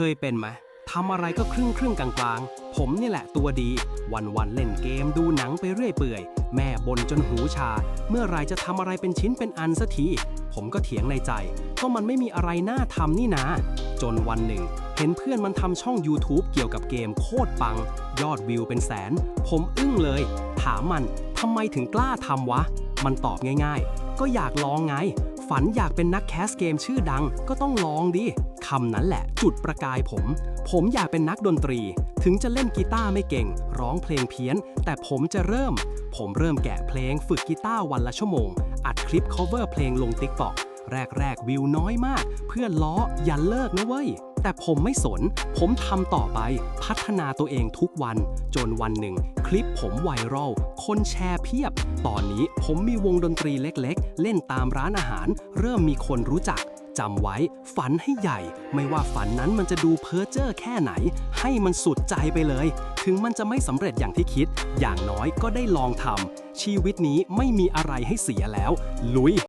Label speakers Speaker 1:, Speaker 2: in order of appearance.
Speaker 1: เคยเป็นไหมทำอะไรก็ครึ่งครึ่งๆกลางผมนี่แหละตัวดี วันวันเล่นเกมดูหนังไปเรื่อยเปื่อย แม่บ่นจนหูชา เมื่อไรจะทำอะไรเป็นชิ้นเป็นอันสักที ผมก็เถียงในใจ ก็มันไม่มีอะไรน่าทำนี่นาจนวันหนึ่ง เห็นเพื่อนมันทำช่อง YouTube เกี่ยวกับเกมโคตรปัง ยอดวิวเป็นแสน ผมอึ้งเลย ถามมันทำไมถึงกล้าทำวะ มันตอบง่าย ๆ ก็อยากลองไง ฝันอยากเป็นนักแคสเกมชื่อดังก็ต้องลองดิคำนั้นแหละจุดประกายผม ผมอยากเป็นนักดนตรี ถึงจะเล่นกีตาร์ไม่เก่ง ร้องเพลงเพี้ยน แต่ผมจะเริ่ม ผมเริ่มแกะเพลงฝึกกีตาร์วันละชั่วโมง อัดคลิป cover เพลงลง TikTok แรกๆ วิวน้อยมาก เพื่อนล้ออย่าเลิกนะเว้ย แต่ผมไม่สน ผมทำต่อไปพัฒนาตัวเองทุกวัน จนวันหนึ่ง คลิปผมไวรัลคนแชร์เพียบ ตอนนี้ผมมีวงดนตรีเล็กๆ เล่นตามร้านอาหาร เริ่มมีคนรู้จักจำไว้ ฝันให้ใหญ่ ไม่ว่าฝันนั้นมันจะดูเพ้อเจ้อแค่ไหน ให้มันสุดใจไปเลย ถึงมันจะไม่สำเร็จอย่างที่คิด อย่างน้อยก็ได้ลองทำชีวิตนี้ไม่มีอะไรให้เสียแล้ว ลุย